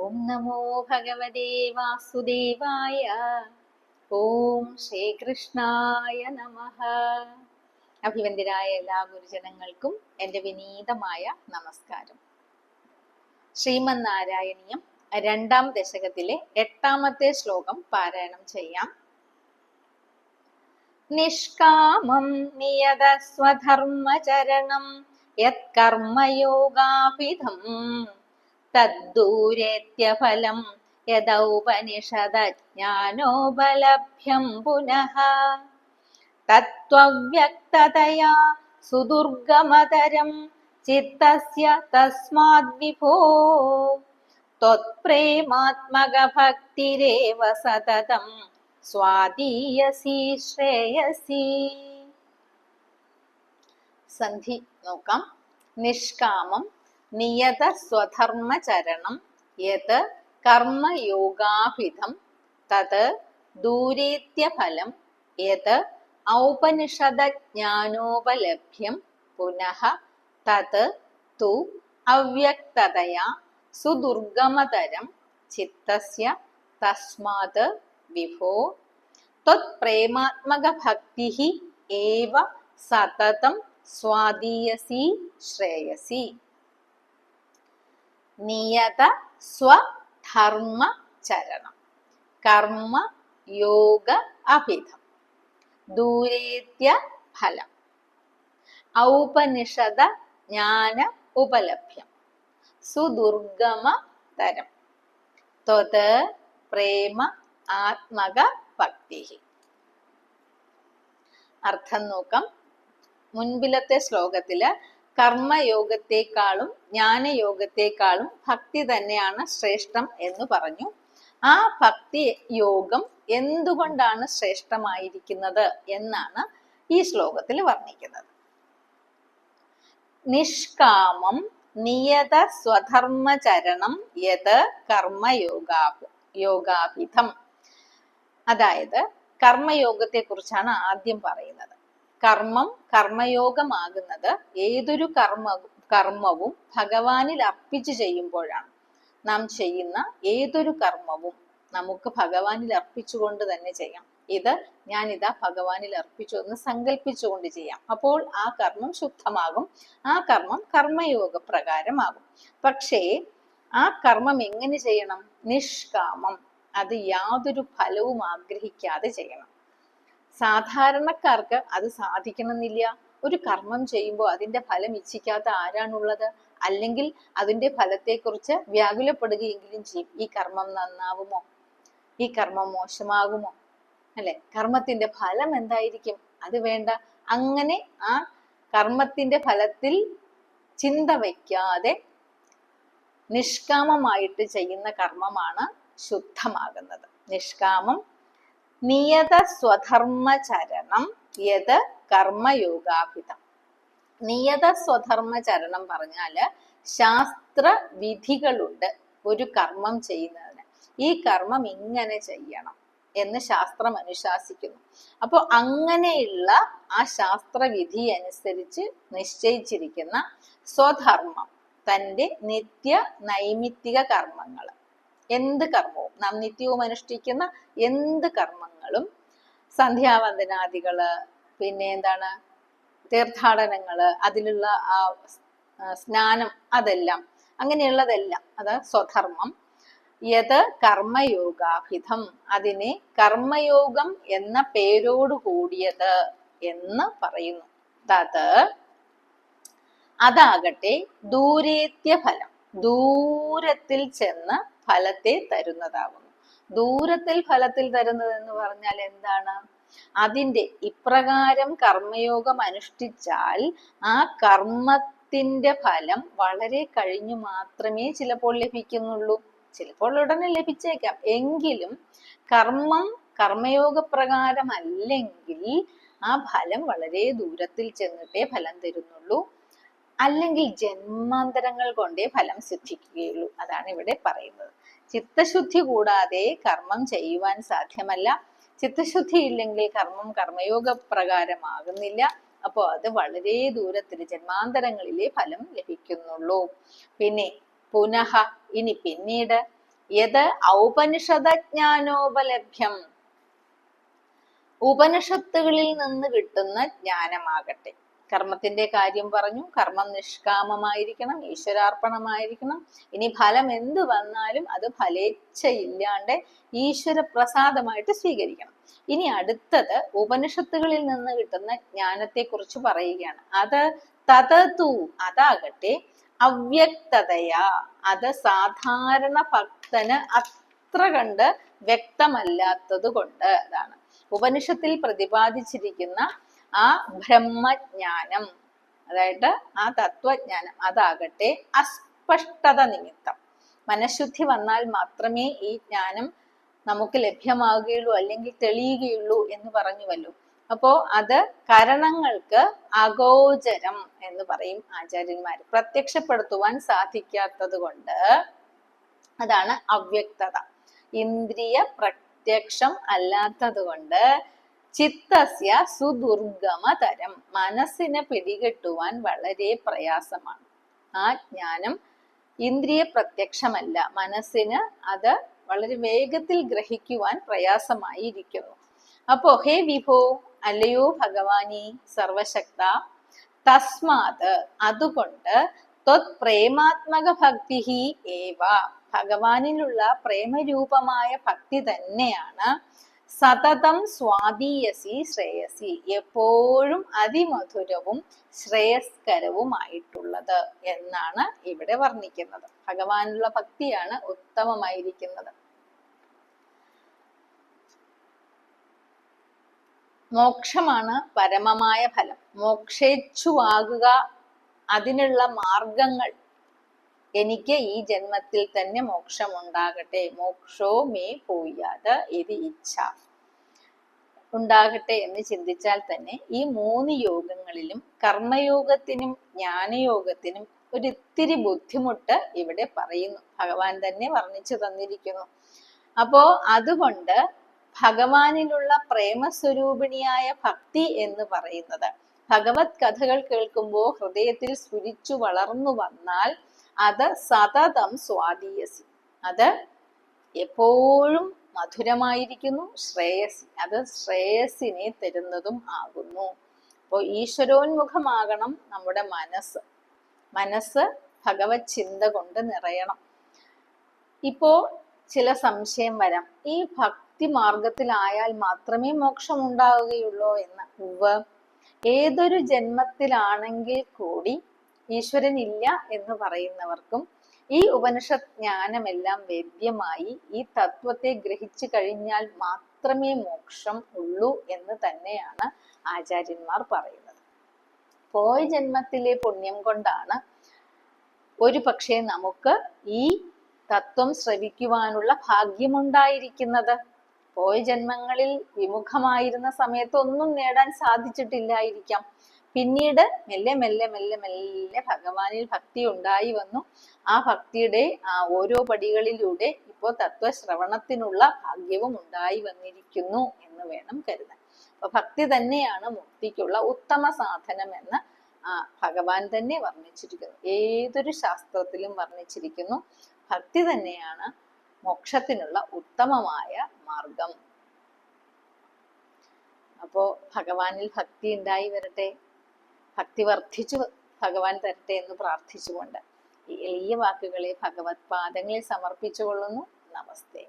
ഓം നമോ ഭഗവതേ വാസുദേവായ. ഓം ശ്രീകൃഷ്ണായ നമ. അഭിവന്ദരായ എല്ലാ ഗുരുജനങ്ങൾക്കും എന്റെ വിനീതമായ നമസ്കാരം. ശ്രീമന്നാരായണീയം രണ്ടാം ദശകത്തിലെ എട്ടാമത്തെ ശ്ലോകം പാരായണം ചെയ്യാം. നിഷ്കാമം നിയത സ്വധർമ്മചരണം യത്കർമ്മയോഗാഭിധം തദ്ദൂരേത്യഫലം യദൗപനിഷദജ്ഞാനോപലഭ്യം പുനഃ തത്വവ്യക്തതയാ സുദുർഗമതരം ചിത്തസ്യ തസ്മാദ്വിഭോ त्वत्प्रेमात्मकभक्तिरेव सततं സ്വാദീയസി ശ്രേയസി സന്ധി നോക്കാം നിഷ്കാമം നിയത സ്വധർമ്മചരണം യത് കർമ്മയോഗാഭിധം തത് ദൂരേത്യഫലം യത് ഔപനിഷദജ്ഞാനോപലഭ്യം പുനഃ തത് തു അവ്യക്തതയാ സുദുർഗമതരം ചിത്തസ്യ തസ്മാത് വിഭോ. ത്വത്പ്രേമാത്മകഭക്തി ഏവ സതതം സ്വാദീയസി ശ്രേയസി. നിയത സ്വധർമ്മ ചരണം കർമ്മ യോഗ അഭിധം. ദൂരേത്യ ഫലം. ഔപനിഷദ ജ്ഞാന ഉപലഭ്യം. സുദുർഗമ തരം. ത്വത് പ്രേമ ആത്മക ഭക്തി. അർത്ഥം നോക്കാം. മുൻപിലത്തെ ശ്ലോകത്തിൽ കർമ്മയോഗത്തെക്കാളും ജ്ഞാനയോഗത്തെക്കാളും ഭക്തി തന്നെയാണ് ശ്രേഷ്ഠം എന്ന് പറഞ്ഞു. ആ ഭക്തി യോഗം എന്തുകൊണ്ടാണ് ശ്രേഷ്ഠമായിരിക്കുന്നത് എന്നാണ് ഈ ശ്ലോകത്തിൽ വർണിക്കുന്നത്. നിഷ്കാമം നിയത സ്വധർമ്മചരണം യത് കർമ്മയോഗാ യോഗാഭിധം. അതായത് കർമ്മയോഗത്തെ കുറിച്ചാണ് ആദ്യം പറയുന്നത്. കർമ്മം കർമ്മയോഗമാകുന്നത് ഏതൊരു കർമ്മ കർമ്മവും ഭഗവാനിൽ അർപ്പിച്ച് ചെയ്യുമ്പോഴാണ്. നാം ചെയ്യുന്ന ഏതൊരു കർമ്മവും നമുക്ക് ഭഗവാനിൽ അർപ്പിച്ചുകൊണ്ട് തന്നെ ചെയ്യാം. ഇത് ഞാൻ ഇതാ ഭഗവാനിൽ അർപ്പിച്ചു എന്ന് സങ്കല്പിച്ചുകൊണ്ട് ചെയ്യാം. അപ്പോൾ ആ കർമ്മം ശുദ്ധമാകും. ആ കർമ്മം കർമ്മയോഗ പ്രകാരമാകും പക്ഷേ ആ കർമ്മം എങ്ങനെ ചെയ്യണം? നിഷ്കാമം. അത് യാതൊരു ഫലവും ആഗ്രഹിക്കാതെ ചെയ്യണം. സാധാരണക്കാർക്ക് അത് സാധിക്കണമെന്നില്ല. ഒരു കർമ്മം ചെയ്യുമ്പോൾ അതിന്റെ ഫലം ഇച്ഛിക്കാത്ത ആരാണുള്ളത്? അല്ലെങ്കിൽ അതിന്റെ ഫലത്തെക്കുറിച്ച് വ്യാകുലപ്പെടുകയെങ്കിലും ചെയ്യും. ഈ കർമ്മം നന്നാവുമോ? ഈ കർമ്മം മോശമാകുമോ? അല്ലെ? കർമ്മത്തിന്റെ ഫലം എന്തായിരിക്കും? അത് വേണ്ട. അങ്ങനെ ആ കർമ്മത്തിന്റെ ഫലത്തിൽ ചിന്ത വയ്ക്കാതെ നിഷ്കാമമായിട്ട് ചെയ്യുന്ന കർമ്മമാണ് ശുദ്ധമാകുന്നത്. നിഷ്കാമം നിയത സ്വധർമ്മചരണം യത് കർമ്മയോഗാഭിതം. നിയത സ്വധർമ്മചരണം പറഞ്ഞാൽ ശാസ്ത്ര വിധികളുണ്ട് ഒരു കർമ്മം ചെയ്യുന്നതിന്. ഈ കർമ്മം ഇങ്ങനെ ചെയ്യണം എന്ന് ശാസ്ത്രം അനുശാസിക്കുന്നു. അപ്പോൾ അങ്ങനെയുള്ള ആ ശാസ്ത്രവിധി അനുസരിച്ച് നിശ്ചയിച്ചിരിക്കുന്ന സ്വധർമ്മം തന്റെ നിത്യ നൈമിത്തിക കർമ്മങ്ങൾ എന്ത് കർമ്മവും നാം നിത്യവും അനുഷ്ഠിക്കുന്ന എന്ത് കർമ്മങ്ങളും സന്ധ്യാവന്ദനാദികൾ പിന്നെ എന്താണ്? തീർത്ഥാടനങ്ങൾ അതിലുള്ള ആ സ്നാനം അതെല്ലാം. അങ്ങനെയുള്ളതെല്ലാം അത് സ്വധർമ്മം. യത് കർമ്മയോഗാഭിധം. അതിനെ കർമ്മയോഗം എന്ന പേരോട് കൂടിയത് എന്ന് പറയുന്നു. അതാകട്ടെ ദൂരേത്യ ഫലം ദൂരത്തിൽ ചെന്ന് ഫലത്തെ തരുന്നതാകുന്നു ദൂരത്തിൽ ഫലത്തിൽ തരുന്നത് എന്ന് പറഞ്ഞാൽ എന്താണ്? അതിന്റെ ഇപ്രകാരം കർമ്മയോഗം അനുഷ്ഠിച്ചാൽ ആ കർമ്മത്തിന്റെ ഫലം വളരെ കഴിഞ്ഞു മാത്രമേ ചിലപ്പോൾ ലഭിക്കുന്നുള്ളൂ. ചിലപ്പോൾ ഉടനെ ലഭിച്ചേക്കാം. എങ്കിലും കർമ്മം കർമ്മയോഗ പ്രകാരം അല്ലെങ്കിൽ ആ ഫലം വളരെ ദൂരത്തിൽ ചെന്നിട്ടേ ഫലം തരുന്നുള്ളൂ. അല്ലെങ്കിൽ ജന്മാന്തരങ്ങൾ കൊണ്ടേ ഫലം സിദ്ധിക്കുകയുള്ളൂ. അതാണ് ഇവിടെ പറയുന്നത്. ചിത്തശുദ്ധി കൂടാതെ കർമ്മം ചെയ്യുവാൻ സാധ്യമല്ല. ചിത്തശുദ്ധി ഇല്ലെങ്കിൽ കർമ്മം കർമ്മയോഗ പ്രകാരമാകുന്നില്ല അപ്പോൾ അത് വളരെ ദൂരത്തിൽ ജന്മാന്തരങ്ങളിലെ ഫലം ലഭിക്കുന്നുള്ളൂ. പിന്നെ പുനഃ ഇനി പിന്നീട് യത് ഔപനിഷദജ്ഞാനോപലഭ്യം. ഉപനിഷത്തുകളിൽ നിന്ന് കിട്ടുന്ന ജ്ഞാനമാകട്ടെ. കർമ്മത്തിന്റെ കാര്യം പറഞ്ഞു. കർമ്മം നിഷ്കാമമായിരിക്കണം ഈശ്വരാർപ്പണമായിരിക്കണം. ഇനി ഫലം എന്ത് വന്നാലും അത് ഫലേച്ഛയില്ലാണ്ട് ഈശ്വര പ്രസാദമായിട്ട് സ്വീകരിക്കണം. ഇനി അടുത്തത് ഉപനിഷത്തുകളിൽ നിന്ന് കിട്ടുന്ന ജ്ഞാനത്തെ കുറിച്ച് പറയുകയാണ്. അത് തതതു അതാകട്ടെ അവ്യക്തതയാ. അത് സാധാരണ ഭക്തന് അത്ര കണ്ട് വ്യക്തമല്ലാത്തത് കൊണ്ട് അതാണ്. ഉപനിഷത്തിൽ പ്രതിപാദിച്ചിരിക്കുന്ന ആ ബ്രഹ്മജ്ഞാനം അതായത് ആ തത്വജ്ഞാനം അതാകട്ടെ അസ്പഷ്ടത നിമിത്തം. മനഃശുദ്ധി വന്നാൽ മാത്രമേ ഈ ജ്ഞാനം നമുക്ക് ലഭ്യമാവുകയുള്ളൂ അല്ലെങ്കിൽ തെളിയുകയുള്ളൂ എന്ന് പറഞ്ഞു പറഞ്ഞുവല്ലോ. അപ്പോ അത് കരണങ്ങൾക്ക് അഗോചരം എന്ന് പറയും ആചാര്യന്മാർ പ്രത്യക്ഷപ്പെടുത്തുവാൻ സാധിക്കാത്തത് കൊണ്ട് അതാണ് അവ്യക്തത. ഇന്ദ്രിയ പ്രത്യക്ഷം അല്ലാത്തത് കൊണ്ട് ചിത്തസ്യ സുദുർഗമതരം. മനസ്സിനെ പിടികെട്ടുവാൻ വളരെ പ്രയാസമാണ്. ആ ജ്ഞാനം ഇന്ദ്രിയ പ്രത്യക്ഷമല്ല മനസ്സിന് അത് വളരെ വേഗത്തിൽ ഗ്രഹിക്കുവാൻ പ്രയാസമായിരിക്കുന്നു. അപ്പോ ഹേ വിഭോ അല്ലയോ ഭഗവാനി സർവശക്ത തസ്മാത്. അതുകൊണ്ട് ത്വത് പ്രേമാത്മക ഭക്തി ഏവ. ഭഗവാനിലുള്ള പ്രേമരൂപമായ ഭക്തി തന്നെയാണ് സതതം സ്വാധീയസി ശ്രേയസി. എപ്പോഴും അതിമധുരവും ശ്രേയസ്കരവുമായിട്ടുള്ളത് എന്നാണ് ഇവിടെ വർണിക്കുന്നത്. ഭഗവാനുള്ള ഭക്തിയാണ് ഉത്തമമായിരിക്കുന്നത്. മോക്ഷമാണ് പരമമായ ഫലം. മോക്ഷേച്ഛുവാകുക അതിനുള്ള മാർഗങ്ങൾ എനിക്ക് ഈ ജന്മത്തിൽ തന്നെ മോക്ഷം ഉണ്ടാകട്ടെ മോക്ഷോ മേ പോയാത് ഇത് ഇച്ഛ. ഉണ്ടാകട്ടെ എന്ന് ചിന്തിച്ചാൽ തന്നെ ഈ മൂന്ന് യോഗങ്ങളിലും കർമ്മയോഗത്തിനും ജ്ഞാനയോഗത്തിനും ഒരിത്തിരി ബുദ്ധിമുട്ട് ഇവിടെ പറയുന്നു. ഭഗവാൻ തന്നെ വർണിച്ചു തന്നിരിക്കുന്നു. അപ്പോ അതുകൊണ്ട് ഭഗവാനിലുള്ള പ്രേമസ്വരൂപിണിയായ ഭക്തി എന്ന് പറയുന്നത് ഭഗവത് കഥകൾ കേൾക്കുമ്പോൾ ഹൃദയത്തിൽ സ്ഫുരിച്ചു വളർന്നു വന്നാൽ അത് സതതം സ്വാധീയസി. അത് എപ്പോഴും മധുരമായിരിക്കുന്നു ശ്രേയസി. അത് ശ്രേയസിനെ തരുന്നതും ആകുന്നു. അപ്പോൾ ഈശ്വരോന്മുഖമാകണം നമ്മുടെ മനസ്സ്. മനസ്സ് ഭഗവത് ചിന്ത കൊണ്ട് നിറയണം. ഇപ്പോ ചില സംശയം വരാം. ഈ ഭക്തി മാർഗത്തിലായാൽ മാത്രമേ മോക്ഷം ഉണ്ടാവുകയുള്ളൂ എന്ന്. ഉവ് ഏതൊരു ജന്മത്തിലാണെങ്കിൽ കൂടി ഈശ്വരൻ ഇല്ല എന്ന് പറയുന്നവർക്കും ഈ ഉപനിഷത് ജ്ഞാനമെല്ലാം വേദ്യമായി ഈ തത്വത്തെ ഗ്രഹിച്ചു കഴിഞ്ഞാൽ മാത്രമേ മോക്ഷം ഉള്ളൂ എന്ന് തന്നെയാണ് ആചാര്യന്മാർ പറയുന്നത്. പോയ ജന്മത്തിലെ പുണ്യം കൊണ്ടാണ് ഒരു പക്ഷേ നമുക്ക് ഈ തത്വം ശ്രവിക്കുവാനുള്ള ഭാഗ്യമുണ്ടായിരിക്കുന്നത്. പോയ ജന്മങ്ങളിൽ വിമുഖമായിരുന്ന സമയത്ത് ഒന്നും നേടാൻ സാധിച്ചിട്ടില്ലായിരിക്കാം. പിന്നീട് മെല്ലെ മെല്ലെ മെല്ലെ മെല്ലെ ഭഗവാനിൽ ഭക്തി ഉണ്ടായി വന്നു. ആ ഭക്തിയുടെ ഓരോ പടികളിലൂടെ ഇപ്പോൾ തത്വശ്രവണത്തിനുള്ള ഭാഗ്യവും ഉണ്ടായി വന്നിരിക്കുന്നു എന്ന് വേണം കരുതാൻ. അപ്പൊ ഭക്തി തന്നെയാണ് മുക്തിക്കുള്ള ഉത്തമ സാധനം എന്ന് ഭഗവാൻ തന്നെ വർണിച്ചിരിക്കുന്നു. ഏതൊരു ശാസ്ത്രത്തിലും വർണിച്ചിരിക്കുന്നു. ഭക്തി തന്നെയാണ് മോക്ഷത്തിനുള്ള ഉത്തമമായ മാർഗം. അപ്പോ ഭഗവാനിൽ ഭക്തി ഉണ്ടായി വരട്ടെ. ഭക്തി വർദ്ധിച്ചു ഭഗവാൻ തരട്ടെ എന്ന് പ്രാർത്ഥിച്ചുകൊണ്ട് ഈ എളിയ വാക്കുകളെ ഭഗവത് പാദങ്ങളിൽ സമർപ്പിച്ചുകൊള്ളുന്നു. നമസ്തേ.